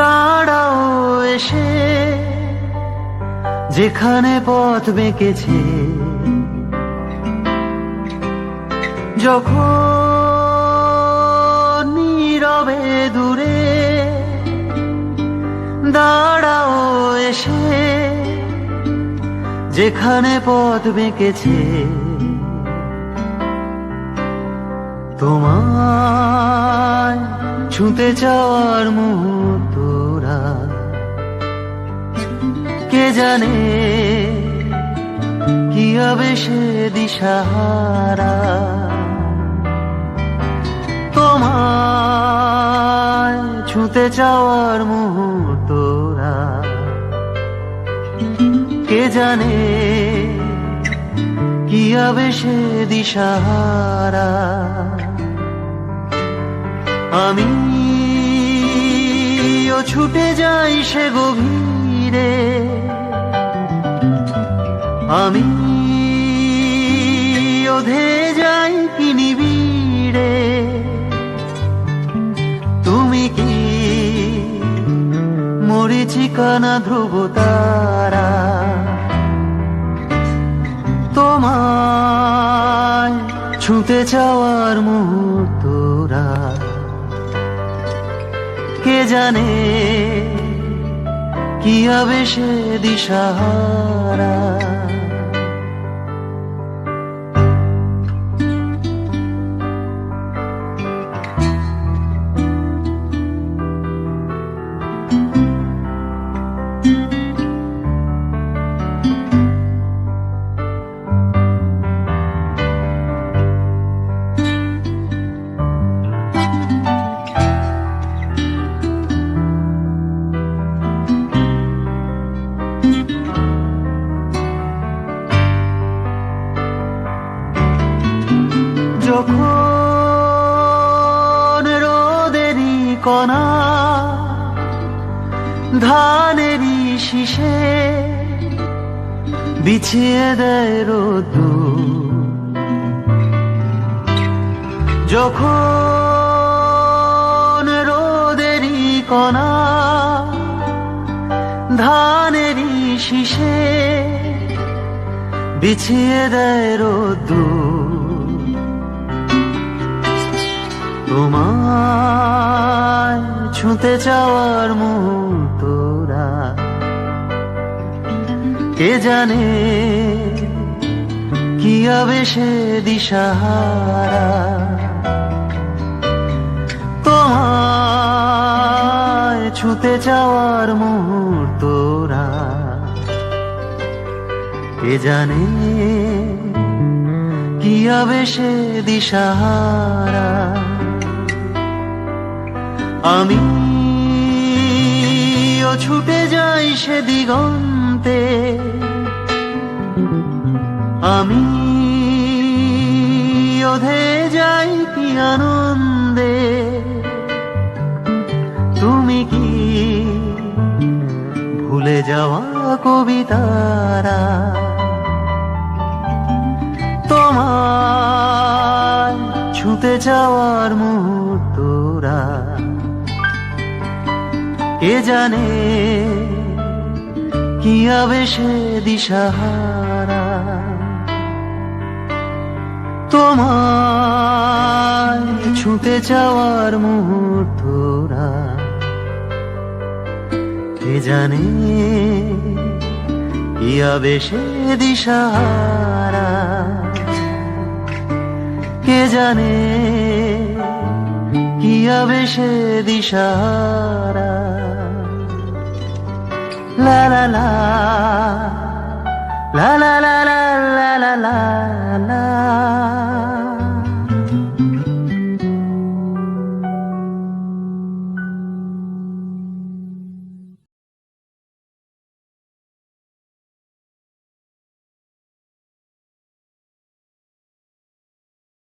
দাঁড়াও এসে যেখানে পথ বেঁকেছে। যখন নীরবে দূরে দাঁড়াও এসে যেখানে পথ বেঁকেছে। তোমায় ছুঁতে চাওয়ার মুহূর্তরা কে জানে কি হবে সে দিশাহারা। তোমায় ছুঁতে চাওয়ার মুহূর্তরা কে জানে কি হবে সে দিশাহারা। আমি ও ছুটে যাই সে গভীরে। আমি ওধে যাই কি নিবিড়ে তুমি কি মরিচিকানা ধ্রুব তারা? তোমায় ছুঁতে চাওয়ার মুহূর্তরা জানে কি হবে সে দিশাহারা। যখন রোদেরই কণা ধানেরই শীষে বিছিয়ে দেয় রোদু যখন রোদেরই কণা শীষে বিছিয়ে দেয় রোদ্দুর তোমায় ছুঁতে চাওয়ার মুহূর্তরা কে জানে কি হবে সে দিশাহারা। তোমায় ছুঁতে চাওয়ার মুহূর্তরা কে জানে কি হবে সে দিশাহারা। আমি ও ছুটে যাই সে দিগন্তে। আমি ওধে যাই কি আনন্দে। তোমার ছুঁতে যাওয়ার মুহূর্তরা কে জানে কি সে দিশাহারা। তোমার ছুঁতে যাওয়ার মুহূর্তরা কে জানে কি সে দিশাহারা। কে জানে কি হবে সে দিশাহারা লা লা লা লা লা লা লা লা লা লা।